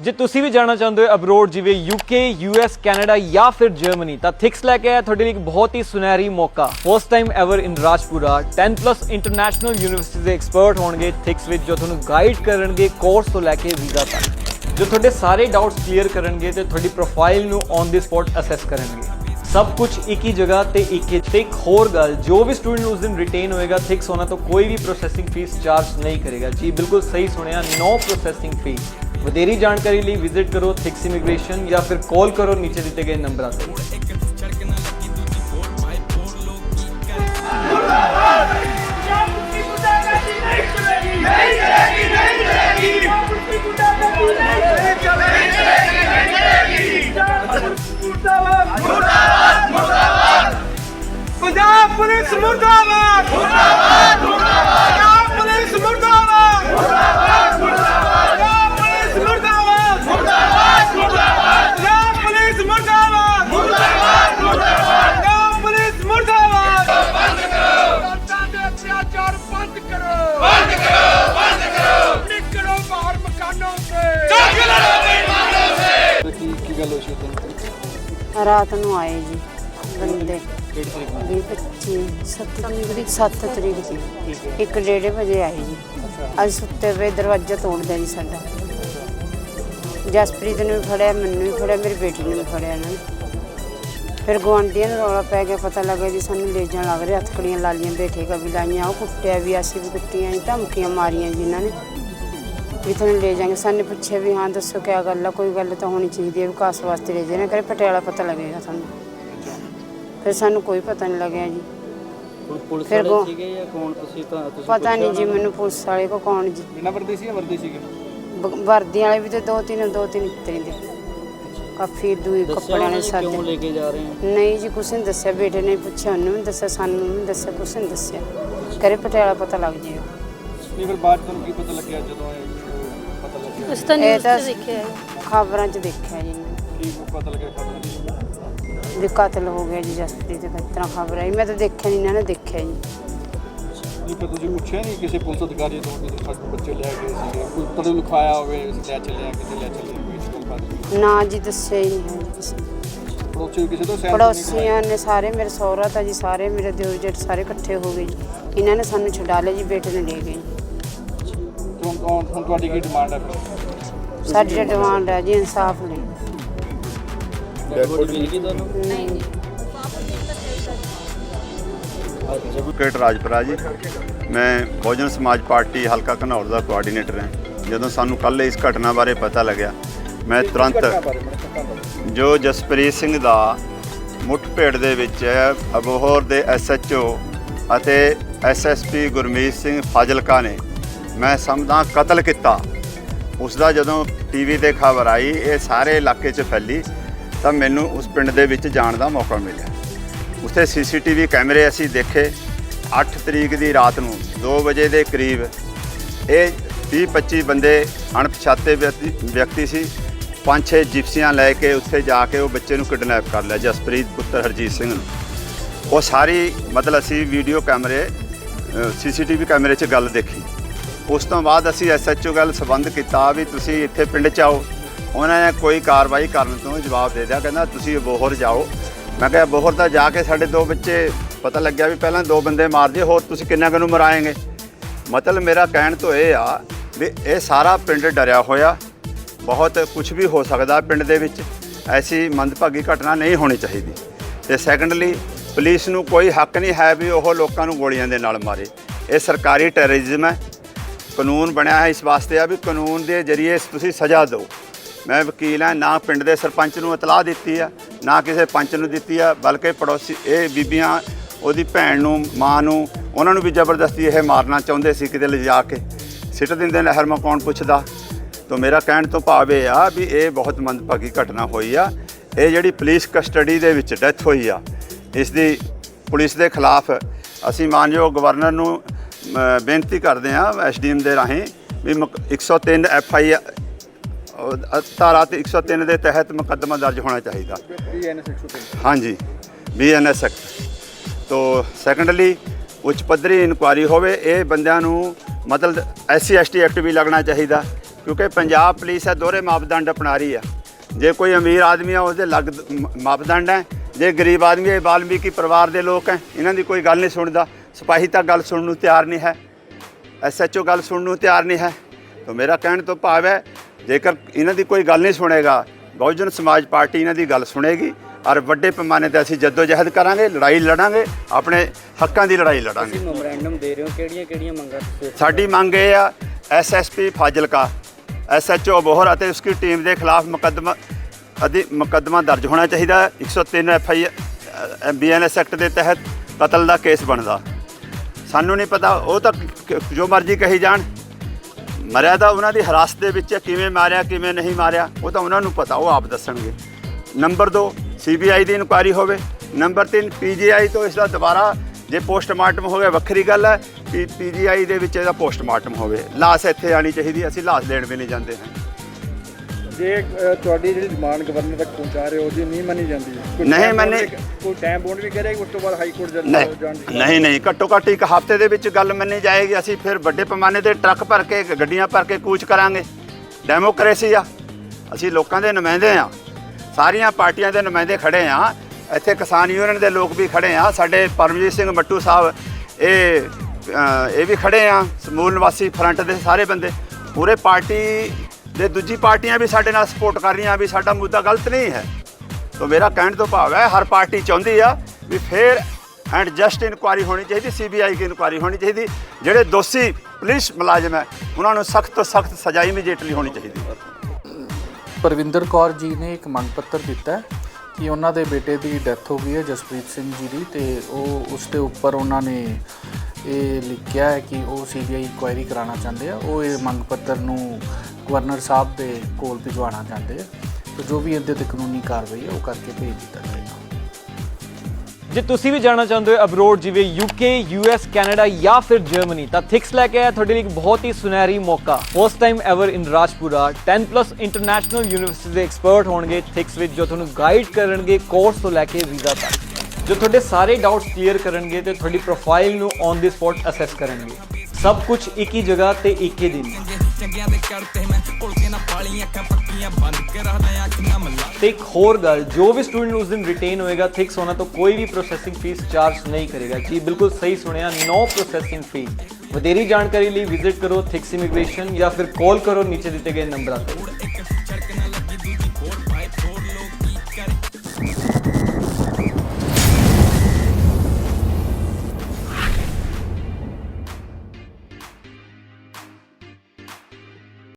ਜੇ ਤੁਸੀਂ ਵੀ ਜਾਣਾ ਚਾਹੁੰਦੇ ਹੋ ਅਬਰੋਡ ਜਿਵੇਂ ਯੂਕੇ ਯੂਐਸ ਕੈਨੇਡਾ ਜਾਂ ਫਿਰ ਜਰਮਨੀ ਤਾਂ ਥਿਕਸ ਲੈ ਕੇ ਆਇਆ ਤੁਹਾਡੇ ਲਈ ਇੱਕ ਬਹੁਤ ਹੀ ਸੁਨਹਿਰੀ ਮੌਕਾ। First time ever in Rajpura 10 plus international university ਦੇ ਐਕਸਪਰਟ ਹੋਣਗੇ ਥਿਕਸ ਵਿੱਚ, ਜੋ ਤੁਹਾਨੂੰ ਗਾਈਡ ਕਰਨਗੇ ਕੋਰਸ ਤੋਂ ਲੈ ਕੇ ਵੀਜ਼ਾ ਤੱਕ। ਜੋ ਤੁਹਾਡੇ ਸਾਰੇ ਡਾਊਟਸ ਕਲੀਅਰ ਕਰਨਗੇ ਤੇ ਤੁਹਾਡੀ ਪ੍ਰੋਫਾਈਲ ਨੂੰ ਔਨ ਦੀ ਸਪੌਟ ਅਸੈਸ ਕਰਨਗੇ। ਸਭ ਕੁਝ ਇੱਕ ਹੀ ਜਗ੍ਹਾ ਤੇ ਇੱਕ ਹੀ ਤੇ ਇੱਕ ਹੋਰ ਗੱਲ, ਜੋ ਵੀ ਸਟੂਡੈਂਟ ਉਸ ਦਿਨ ਰਿਟੇਨ ਹੋਏਗਾ ਥਿਕਸ ਹੋਣਾ ਤੋਂ ਕੋਈ ਵੀ ਪ੍ਰੋਸੈਸਿੰਗ ਫੀਸ ਚਾਰਜ ਨਹੀਂ ਕਰੇਗਾ। ਜੀ ਬਿਲਕੁਲ ਸਹੀ ਸੁਣਿਆ ਨੋ ਪ੍ਰੋਸੈਸਿੰਗ ਫੀਸ ਵਧੇਰੀ ਜਾਣਕਾਰੀ ਲਈ ਵਿਜ਼ਿਟ ਕਰੋ ਥਿਕਸ ਇਮੀਗ੍ਰੇਸ਼ਨ ਜਾਂ ਫਿਰ ਕਾਲ ਕਰੋ ਨੀਚੇ ਦਿੱਤੇ ਗਏ ਨੰਬਰਾਂ ਤੇ। ਪੰਜਾਬ ਮੁਕਤੀ ਗੁੰਡਾਗਰਦੀ ਨਹੀਂ ਚਲੇਗੀ ਨਹੀਂ ਚਲੇਗੀ ਰਾਤ ਨੂੰ ਆਏ ਜੀ ਬੰਦੇ। 20 25 7 ਤਰੀਕ ਦੀ 7 ਤਰੀਕ ਦੀ। ਇੱਕ ਡੇਢ ਵਜੇ ਆਏ ਜੀ। ਅੱਜ ਸੁੱਤੇ ਪਏ ਦਰਵਾਜ਼ਾ ਤੋੜਦੇ ਜੀ ਸਾਡਾ। ਜਸਪ੍ਰੀਤ ਨੂੰ ਵੀ ਫੜਿਆ ਮੈਨੂੰ ਵੀ ਫੜਿਆ ਮੇਰੀ ਬੇਟੀ ਨੂੰ ਵੀ ਫੜਿਆ ਇਹਨਾਂ ਨੇ। ਫਿਰ ਗੁਆਂਢੀਆਂ ਨੂੰ ਰੌਲਾ ਪੈ ਗਿਆ ਪਤਾ ਲੱਗਾ ਜੀ ਸਾਨੂੰ ਲੈ ਜਾਣ ਲੱਗ ਰਹੇ ਹੱਥਕੜੀਆਂ ਲਾਲੀਆਂ ਬੈਠੇ ਕਾ ਵੀ ਲਾਈਆਂ ਉਹ ਕੁੱਟਿਆ ਵੀ ਅਸੀਂ ਵੀ ਕੁੱਟੀਆਂ ਜੀ ਧਮਕੀਆਂ ਮਾਰੀਆਂ ਜੀ ਇਹਨਾਂ ਨੇ। ਵੀ ਤੁਹਾਨੂੰ ਲੈ ਜਾਾਂਗੇ ਸਾਨੂੰ ਪੁੱਛਿਆ ਵੀ ਹਾਂ ਦੱਸੋ ਕਿਆ ਗੱਲ ਆ ਕੋਈ ਗੱਲ ਤਾਂ ਹੋਣੀ ਚਾਹੀਦੀ ਹੈ ਵਿਕਾਸ ਵਾਸਤੇ ਲੈ ਜਾਣਾ। ਕਰੇ ਪਟਿਆਲਾ ਪਤਾ ਲੱਗੇਗਾ ਸਾਨੂੰ। ਫਿਰ ਸਾਨੂੰ ਕੋਈ ਪਤਾ ਨਹੀਂ ਲੱਗਿਆ ਜੀ। ਹੁਣ ਪੁਲਿਸ ਫਿਰ ਵਾਲੇ ਗੋ- ਸੀਗੇ ਜਾਂ ਕੌਣ? ਤੁਸੀਂ ਤਾਂ ਤੁਸੀਂ ਪਤਾ ਨਹੀਂ ਜੀ ਮੈਨੂੰ ਪੁਲਿਸ ਵਾਲੇ ਕੋ ਕੌਣ ਜੀ? ਬਿਨਾਂ ਵਰਦੀ ਸੀ ਜਾਂ ਵਰਦੀ ਸੀਗੇ? ਬ- ਵਰਦੀ ਵਾਲੇ ਵੀ ਤੇ ਦੋ ਤਿੰਨ ਦੋ ਤਿੰਨ ਇਤਰੇ ਦੇ ਕਾਫੀ ਦੂਈ ਦੱਸਿਆ ਕੱਪੜਿਆਂ ਉਹਨਾਂ ਨੇ ਨੇ ਸਾਡੇ। ਕਿਉਂ ਲੈ ਕੇ ਜਾ ਰਹੇ ਆ? ਨਹੀਂ ਜੀ ਕੁਛ ਨਹੀਂ ਦੱਸਿਆ। ਬੇਟੇ ਨੇ ਪੁੱਛਿਆ ਉਹਨੂੰ ਵੀ ਦੱਸਿਆ ਸਾਨੂੰ ਵੀ ਦੱਸਿਆ ਕੁਛ ਨਹੀਂ ਦੱਸਿਆ। ਕਰੇ ਪਟਿਆਲਾ ਪਤਾ ਲੱਗ ਨਹੀਂ ਫਿਰ ਬਾਅਦ ਤੁਹਾਨੂੰ ਕੀ ਪਤਾ ਲੱਗਿਆ ਜਦੋਂ ਇਹ ਪਤਾ ਲੱਗਿਆ ਉਸ ਤਾਂ ਇਹ ਨਿਊਜ਼ ਤਾਂ 'ਚ ਦੇਖਿਆ ਹੈ। ਖਬਰਾਂ 'ਚ ਦੇਖਿਆ ਜੀ। ਮੈਂ ਕੀ ਪਤਾ ਲੱਗਿਆ ਖਬਰ ਦੀ ਵੀ ਕਤਲ ਹੋ ਗਿਆ ਜੀ ਜਸਪ੍ਰੀਤ ਦਾ ਇਸ ਤਰ੍ਹਾਂ ਖਬਰ ਆਈ। ਮੈਂ ਤਾਂ ਦੇਖਿਆ ਨਹੀਂ ਇਹਨਾਂ ਨੇ ਦੇਖਿਆ ਜੀ। ਨਹੀਂ ਪਰ ਤੁਸੀਂ ਪੁੱਛਿਆ ਨਹੀਂ ਕਿਸੇ ਪੁਲਿਸ ਅਧਿਕਾਰੀ ਤੋਂ ਕਿ ਸਾਡੇ ਬੱਚੇ ਲੈ ਗਏ ਸੀਗੇ? ਕੋਈ ਤੁਹਾਨੂੰ ਲਿਖਾਇਆ ਹੋਵੇ ਅਸੀਂ ਲੈ ਚੱਲੇ ਆ ਕਿਤੇ ਲੈ ਚੱਲੇ ਕੋਈ ਇਸ ਗੱਲ ਬਾਤ ਨਾ ਜੀ ਦੱਸਿਆ ਹੀ ਨਹੀਂ ਹੈ ਜੀ ਕਿਸੇ ਨੇ। ਪੜੋਸੀ ਕਿਸੇ ਤੋਂ ਸੈਨ ਪੜੋਸੀਆਂ ਨੇ ਸਾਰੇ ਮੇਰੇ ਸਹੁਰਾ ਤਾਂ ਜੀ ਸਾਰੇ ਮੇਰੇ ਦਿਓਰ ਜੇਠ ਸਾਰੇ ਇਕੱਠੇ ਹੋ ਗਏ ਜੀ। ਇਹਨਾਂ ਨੇ ਸਾਨੂੰ ਛੁਡਾ ਲਿਆ ਜੀ ਬੇਟੇ ਨੇ ਲੈ ਗਏ ਜੀ। ਹੁਣ ਤੁਹਾਡੀ ਕੀ ਡਿਮਾਂਡ ਹੈ ਫਿਰ? ਸਾਡੀ ਡਿਮਾਂਡ ਹੈ ਜੀ ਇਨਸਾਫ ਲਈ। ਡੈਡ ਮਿਲ ਗਈ ਤੁਹਾਨੂੰ? ਨਹੀਂ ਐਡਵੋਕੇਟ ਰਾਜਪੁਰਾ ਜੀ ਮੈਂ ਬਹੁਜਨ ਸਮਾਜ ਪਾਰਟੀ ਹਲਕਾ ਘਨੌਰ ਦਾ ਕੋਆਰਡੀਨੇਟਰ ਹਾਂ। ਜਦੋਂ ਸਾਨੂੰ ਕੱਲ ਇਸ ਘਟਨਾ ਬਾਰੇ ਪਤਾ ਲੱਗਿਆ ਮੈਂ ਤੁਰੰਤ ਜੋ ਜਸਪ੍ਰੀਤ ਸਿੰਘ ਦਾ ਮੁੱਠਭੇੜ ਦੇ ਵਿੱਚ ਅਬੋਹਰ ਦੇ ਐਸਐਚਓ ਅਤੇ ਐਸਐਸਪੀ ਗੁਰਮੀਤ ਸਿੰਘ ਫਾਜ਼ਿਲਕਾ ਨੇ ਮੈਂ ਸਮਝਦਾ ਕਤਲ ਕੀਤਾ। ਉਸ ਦਾ ਜਦੋਂ ਟੀਵੀ ਤੇ ਖਬਰ ਆਈ, ਇਹ ਸਾਰੇ ਇਲਾਕੇ 'ਚ ਫੈਲੀ, ਤਾਂ ਮੈਨੂੰ ਉਸ ਪਿੰਡ ਦੇ ਵਿੱਚ ਜਾਣ ਦਾ ਮੌਕਾ ਮਿਲਿਆ। ਉੱਥੇ ਸੀਸੀਟੀਵੀ ਕੈਮਰੇ ਅਸੀਂ ਦੇਖੇ। 8 ਤਰੀਕ ਦੀ ਰਾਤ ਨੂੰ 2 ਵਜੇ ਦੇ ਕਰੀਬ, ਇਹ 20 25 ਬੰਦੇ ਅਣਪਛਾਤੇ ਵਿਅਕਤੀ ਵਿਅਕਤੀ ਸੀ। ਪੰਜ ਛੇ ਜਿਪਸੀਆਂ ਲੈ ਕੇ ਉੱਥੇ ਜਾ ਕੇ ਉਹ ਬੱਚੇ ਨੂੰ ਕਿਡਨੈਪ ਕਰ ਲਿਆ, ਜਸਪ੍ਰੀਤ ਪੁੱਤਰ ਹਰਜੀਤ ਸਿੰਘ ਨੂੰ। ਉਹ ਸਾਰੀ, ਮਤਲਬ ਅਸੀਂ ਵੀਡੀਓ ਕੈਮਰੇ ਸੀਸੀਟੀਵੀ ਕੈਮਰੇ 'ਚ ਗੱਲ ਦੇਖੀ। ਉਸ ਤੋਂ ਬਾਅਦ ਅਸੀਂ ਐਸਐਚਓ ਗੱਲ ਸਬੰਧ ਕੀਤਾ ਵੀ ਤੁਸੀਂ ਇੱਥੇ ਪਿੰਡ 'ਚ ਆਓ। ਉਹਨਾਂ ਨੇ ਕੋਈ ਕਾਰਵਾਈ ਕਰਨ ਤੋਂ ਜਵਾਬ ਦੇ ਦਿਆ ਕਹਿੰਦਾ ਤੁਸੀਂ ਬੋਹਰ ਜਾਓ। ਮੈਂ ਕਿਹਾ ਬੋਹਰ ਤਾਂ ਜਾ ਕੇ ਸਾਡੇ ਦੋ ਬੱਚੇ ਪਤਾ ਲੱਗਿਆ ਵੀ ਪਹਿਲਾਂ ਦੋ ਬੰਦੇ ਮਾਰ ਦਿਏ ਹੋਰ ਤੁਸੀਂ ਕਿੰਨਾ ਕੁ ਨੂੰ ਮਰਾਏਗੇ? ਮਤਲਬ ਮੇਰਾ ਕਹਿਣ ਤੋਂ ਇਹ ਆ ਵੀ ਇਹ ਸਾਰਾ ਪਿੰਡ ਡਰਿਆ ਹੋਇਆ। ਬਹੁਤ ਕੁਝ ਵੀ ਹੋ ਸਕਦਾ ਪਿੰਡ ਦੇ ਵਿੱਚ। ਐਸੀ ਮੰਦਭਾਗੀ ਘਟਨਾ ਨਹੀਂ ਹੋਣੀ ਚਾਹੀਦੀ। ਤੇ ਸੈਕੰਡਲੀ ਪੁਲਿਸ ਨੂੰ ਕੋਈ ਹੱਕ ਨਹੀਂ ਹੈ ਵੀ ਉਹ ਲੋਕਾਂ ਨੂੰ ਗੋਲੀਆਂ ਦੇ ਨਾਲ ਮਾਰੇ। ਇਹ ਸਰਕਾਰੀ ਟੈਰਰਿਜ਼ਮ ਹੈ। ਕਾਨੂੰਨ ਬਣਿਆ ਹੈ, ਇਸ ਵਾਸਤੇ ਆ ਵੀ ਕਾਨੂੰਨ ਦੇ ਜ਼ਰੀਏ ਤੁਸੀਂ ਸਜ਼ਾ ਦਿਓ। ਮੈਂ ਵਕੀਲ ਹਾਂ, ਨਾ ਪਿੰਡ ਦੇ ਸਰਪੰਚ ਨੂੰ ਇਤਲਾਹ ਦਿੱਤੀ ਆ, ਨਾ ਕਿਸੇ ਪੰਚ ਨੂੰ ਦਿੱਤੀ ਆ, ਬਲਕਿ ਪੜੋਸੀ, ਇਹ ਬੀਬੀਆਂ, ਉਹਦੀ ਭੈਣ ਨੂੰ, ਮਾਂ ਨੂੰ, ਉਹਨਾਂ ਨੂੰ ਵੀ ਜ਼ਬਰਦਸਤੀ ਇਹ ਮਾਰਨਾ ਚਾਹੁੰਦੇ ਸੀ ਕਿਤੇ ਲਿਜਾ ਕੇ। ਸਿੱਟ ਦਿੰਦੇ ਨਹਿਰ ਮਾ ਕੌਣ ਪੁੱਛਦਾ? ਤਾਂ ਮੇਰਾ ਕਹਿਣ ਤੋਂ ਭਾਵ ਇਹ ਆ ਵੀ ਇਹ ਬਹੁਤ ਮੰਦਭਾਗੀ ਘਟਨਾ ਹੋਈ ਆ। ਇਹ ਜਿਹੜੀ ਪੁਲਿਸ ਕਸਟਡੀ ਦੇ ਵਿੱਚ ਡੈਥ ਹੋਈ ਆ, ਇਸ ਦੀ ਪੁਲਿਸ ਦੇ ਖਿਲਾਫ ਅਸੀਂ ਮਾਨਯੋਗ ਗਵਰਨਰ ਨੂੰ ਬੇਨਤੀ ਕਰਦੇ ਹਾਂ ਐਸਡੀਐਮ ਦੇ ਰਾਹੀਂ ਵੀ ਮੁਕ- 103 ਐਫ ਆਈ ਧਾਰਾ ਤੇ 103 ਦੇ ਤਹਿਤ ਮੁਕੱਦਮਾ ਦਰਜ ਹੋਣਾ ਚਾਹੀਦਾ। ਹਾਂਜੀ ਬੀਐਨਐਸ ਐਕਟ ਤੋਂ ਸੈਕੰਡਲੀ ਉੱਚ ਪੱਧਰੀ ਇਨਕੁਆਰੀ ਹੋਵੇ ਇਹ ਬੰਦਿਆਂ ਨੂੰ ਮਤਲਬ ਐਸਸੀ ਐਸਟੀ ਐਕਟ ਵੀ ਲੱਗਣਾ ਚਾਹੀਦਾ ਕਿਉਂਕਿ ਪੰਜਾਬ ਪੁਲਿਸ ਹੈ ਦੋਹਰੇ ਮਾਪਦੰਡ ਅਪਣਾ ਰਹੀ ਹੈ। ਜੇ ਕੋਈ ਅਮੀਰ ਆਦਮੀ ਹੈ ਉਹਦੇ ਲੱਗ ਮਾਪਦੰਡ ਹੈ। ਜੇ ਗਰੀਬ ਆਦਮੀ ਹੈ ਵਾਲਮੀਕੀ ਪਰਿਵਾਰ ਦੇ ਲੋਕ ਹੈ ਇਹਨਾਂ ਦੀ ਕੋਈ ਗੱਲ ਨਹੀਂ ਸੁਣਦਾ। ਸਿਪਾਹੀ ਤਾਂ ਗੱਲ ਸੁਣਨ ਨੂੰ ਤਿਆਰ ਨਹੀਂ ਹੈ ਐਸਐਚਓ ਗੱਲ ਸੁਣਨ ਨੂੰ ਤਿਆਰ ਨਹੀਂ ਹੈ। ਤਾਂ ਮੇਰਾ ਕਹਿਣ ਤੋਂ ਭਾਵ ਹੈ ਜੇਕਰ ਇਹਨਾਂ ਦੀ ਕੋਈ ਗੱਲ ਨਹੀਂ ਸੁਣੇਗਾ ਬਹੁਜਨ ਸਮਾਜ ਪਾਰਟੀ ਇਹਨਾਂ ਦੀ ਗੱਲ ਸੁਣੇਗੀ ਔਰ ਵੱਡੇ ਪੈਮਾਨੇ ਤੇ ਅਸੀਂ ਜਦੋਜਹਿਦ ਕਰਾਂਗੇ ਲੜਾਈ ਲੜਾਂਗੇ ਆਪਣੇ ਹੱਕਾਂ ਦੀ ਲੜਾਈ ਲੜਾਂਗੇ। ਮੈਮੋਰੈਂਡਮ ਦੇ ਰਹੇ ਹੋ ਕਿਹੜੀਆਂ ਕਿਹੜੀਆਂ ਮੰਗਾਂ ਸਾਡੀ ਮੰਗ ਇਹ ਆ ਐਸਐਸਪੀ ਫਾਜ਼ਿਲਕਾ ਐਸਐਚਓ ਬੋਹਰ ਅਤੇ ਉਸकी ਟੀਮ ਦੇ ਖਿਲਾਫ ਮੁਕੱਦਮਾ ਅਧਿ ਮੁਕੱਦਮਾ ਦਰਜ ਹੋਣਾ ਚਾਹੀਦਾ ਹੈ। 103 ਐਫਆਈ ਬੀਐਨਐਸ ਐਕਟ ਦੇ ਤਹਿਤ ਕਤਲ ਦਾ ਕੇਸ ਬਣਦਾ। ਸਾਨੂੰ ਨਹੀਂ ਪਤਾ, ਉਹ ਤਾਂ ਜੋ ਮਰਜ਼ੀ ਕਹੀ ਜਾਣ। ਮਰਿਆ ਤਾਂ ਉਹਨਾਂ ਦੀ ਹਰਾਸਤ ਦੇ ਵਿੱਚ ਕਿਵੇਂ ਮਾਰਿਆ, ਕਿਵੇਂ ਨਹੀਂ ਮਾਰਿਆ, ਉਹ ਤਾਂ ਉਹਨਾਂ ਨੂੰ ਪਤਾ, ਉਹ ਆਪ ਦੱਸਣਗੇ। ਨੰਬਰ 2 ਸੀਬੀਆਈ ਦੀ ਇਨਕੁਆਇਰੀ ਹੋਵੇ। ਨੰਬਰ 3 ਪੀਜੀਆਈ ਤੋਂ ਇਸ ਦਾ ਦੁਬਾਰਾ ਜੇ ਪੋਸਟਮਾਰਟਮ ਹੋ ਗਿਆ ਵੱਖਰੀ ਗੱਲ ਹੈ ਕਿ ਪੀਜੀਆਈ ਦੇ ਵਿੱਚ ਇਹਦਾ ਪੋਸਟਮਾਰਟਮ ਹੋਵੇ। ਲਾਸ਼ ਇੱਥੇ ਆਣੀ ਚਾਹੀਦੀ ਅਸੀਂ ਲਾਸ਼ ਲੈਣ ਵੀ ਨਹੀਂ ਜਾਂਦੇ। ਹਾਂ ਜੇ ਅ, ਤੁਹਾਡੀ ਜਿਹੜੀ ਡਿਮਾਂਡ ਗਵਰਨਰ ਤੱਕ ਪਹੁੰਚਾ ਰਹੇ ਹੋ ਉਹਦੀ ਨਹੀਂ ਮੰਨੀ ਜਾਂਦੀ ਕੋਈ ਨਹੀਂ time bond ਮੰਨੀ- ਵੀ- ਕੋਈ ਟਾਈਮ ਬੌਂਡ ਵੀ ਕਰੇਗਾ ਉਸ ਤੋਂ ਬਾਅਦ ਹਾਈ ਕੋਰਟ ਨਹੀਂ ਜਾਣ ਦੀ ਨਹੀਂ ਨਹੀਂ। ਘੱਟੋ ਘੱਟ ਇੱਕ ਹਫ਼ਤੇ ਦੇ ਵਿੱਚ ਗੱਲ ਮੰਨੀ ਜਾਏਗੀ। ਅਸੀਂ ਫਿਰ ਵੱਡੇ ਪੈਮਾਨੇ ਤੇ ਟਰੱਕ ਭਰ ਕੇ ਗੱਡੀਆਂ ਭਰ ਕੇ ਕੂਚ ਕਰਾਂਗੇ। ਡੈਮੋਕ੍ਰੇਸੀ ਆ। ਅਸੀਂ ਲੋਕਾਂ ਦੇ ਨੁਮਾਇੰਦੇ ਆ। ਸਾਰੀਆਂ ਪਾਰਟੀਆਂ ਦੇ ਨੁਮਾਇੰਦੇ ਖੜੇ ਆ। ਇੱਥੇ ਕਿਸਾਨ ਯੂਨੀਅਨ ਦੇ ਲੋਕ ਵੀ ਖੜੇ ਆ। ਸਾਡੇ ਪਰਮਜੀਤ ਸਿੰਘ ਮੱਟੂ ਸਾਹਿਬ ਇਹ ਅ, ਇਹ ਵੀ ਖੜੇ ਆ। ਸਮੂਲ ਨਿਵਾਸੀ ਫਰੰਟ ਦੇ ਸਾਰੇ ਬੰਦੇ। ਪੂਰੇ ਪਾਰਟੀ ਦੇ ਦੂਜੀ ਪਾਰਟੀਆਂ ਵੀ ਸਾਡੇ ਨਾਲ ਸਪੋਰਟ ਕਰ ਰਹੀਆਂ ਵੀ ਸਾਡਾ ਮੁੱਦਾ ਗਲਤ ਨਹੀਂ ਹੈ। ਤੋ ਮੇਰਾ ਕਹਿਣ ਤੋਂ ਭਾਵ ਹੈ, ਹਰ ਪਾਰਟੀ ਚਾਹੁੰਦੀ ਆ ਵੀ ਫੇਰ ਐਂਡ ਜਸਟ ਇਨਕੁਆਰੀ ਹੋਣੀ ਚਾਹੀਦੀ ਸੀਬੀਆਈ ਦੀ ਇਨਕੁਆਰੀ ਹੋਣੀ ਚਾਹੀਦੀ। ਜਿਹੜੇ ਦੋਸ਼ੀ ਪੁਲਿਸ ਮੁਲਾਜ਼ਮ ਹੈ, ਉਹਨਾਂ ਨੂੰ ਸਖਤ ਤੋਂ ਸਖਤ ਸਜ਼ਾ ਇਮੀਡੀਏਟਲੀ ਹੋਣੀ ਚਾਹੀਦੀ ਪਰਵਿੰਦਰ ਕੌਰ ਜੀ ਨੇ ਇੱਕ ਮੰਗ ਪੱਤਰ ਦਿੱਤਾ ਕਿ ਉਹਨਾਂ ਦੇ ਬੇਟੇ ਦੀ ਡੈਥ ਹੋ ਗਈ ਹੈ, ਜਸਪ੍ਰੀਤ ਸਿੰਘ ਜੀ ਦੀ, ਤੇ ਉਹ ਉਸ ਦੇ ਉੱਪਰ ਉਹਨਾਂ ਨੇ ਇਹ ਲਿਖਿਆ ਹੈ ਕਿ ਉਹ ਸੀਬੀਆਈ ਇਨਕੁਆਇਰੀ ਕਰਾਉਣਾ ਚਾਹੁੰਦੇ ਆ। ਉਹ ਇਹ ਮੰਗ ਪੱਤਰ ਨੂੰ ਗਵਰਨਰ ਸਾਹਿਬ ਦੇ ਕੋਲ ਭਿਜਵਾਉਣਾ ਚਾਹੁੰਦੇ ਆ, ਤੇ ਜੋ ਵੀ ਇਹਦੇ ਤੇ ਕਾਨੂੰਨੀ ਕਾਰਵਾਈ ਹੈ ਉਹ ਕਰਕੇ ਭੇਜ ਦਿੱਤਾ ਜਾਏਗਾ। ਜੇ ਤੁਸੀਂ ਵੀ ਜਾਣਾ ਚਾਹੁੰਦੇ ਹੋ ਅਬਰੋਡ ਜਿਵੇਂ ਯੂਕੇ ਯੂਐਸ ਕੈਨੇਡਾ ਜਾਂ ਫਿਰ ਜਰਮਨੀ ਤਾਂ ਥਿਕਸ ਲੈ ਕੇ ਆਇਆ ਤੁਹਾਡੇ ਲਈ ਇੱਕ ਬਹੁਤ ਹੀ ਸੁਨਹਿਰੀ ਮੌਕਾ। First time ever in Rajpura 10 plus international university ਦੇ ਐਕਸਪਰਟ ਹੋਣਗੇ ਥਿਕਸ ਵਿੱਚ, ਜੋ ਤੁਹਾਨੂੰ ਗਾਈਡ ਕਰਨਗੇ ਕੋਰਸ ਤੋਂ ਲੈ ਕੇ ਵੀਜ਼ਾ ਤੱਕ। ਜੋ ਤੁਹਾਡੇ ਸਾਰੇ ਡਾਊਟਸ ਕਲੀਅਰ ਕਰਨਗੇ ਤੇ ਤੁਹਾਡੀ ਪ੍ਰੋਫਾਈਲ ਨੂੰ ਔਨ ਦੀ ਸਪੌਟ ਅਸੈਸ ਕਰਨਗੇ। ਸਭ ਕੁਝ ਇੱਕ ਹੀ ਜਗ੍ਹਾ ਤੇ ਇੱਕ ਹੀ ਦਿਨ। ਤੇ ਇੱਕ ਹੋਰ ਗੱਲ, ਜੋ ਵੀ ਸਟੂਡੈਂਟ ਉਸ ਦਿਨ ਰਿਟੇਨ ਹੋਏਗਾ ਥਿਕਸ ਹੋਣਾ ਤਾਂ ਕੋਈ ਵੀ ਪ੍ਰੋਸੈਸਿੰਗ ਫੀਸ ਚਾਰਜ ਨਹੀਂ ਕਰੇਗਾ। ਜੀ, ਬਿਲਕੁਲ ਸਹੀ ਸੁਣਿਆ ਨੋ ਪ੍ਰੋਸੈਸਿੰਗ ਫੀਸ ਵਧੇਰੀ ਜਾਣਕਾਰੀ ਲਈ ਵਿਜ਼ਿਟ ਕਰੋ ਥਿਕਸ ਇਮੀਗ੍ਰੇਸ਼ਨ ਜਾਂ ਫਿਰ ਕਾਲ ਕਰੋ, ਨੀਚੇ ਦਿੱਤੇ ਗਏ ਨੰਬਰਾਂ ਤੇ।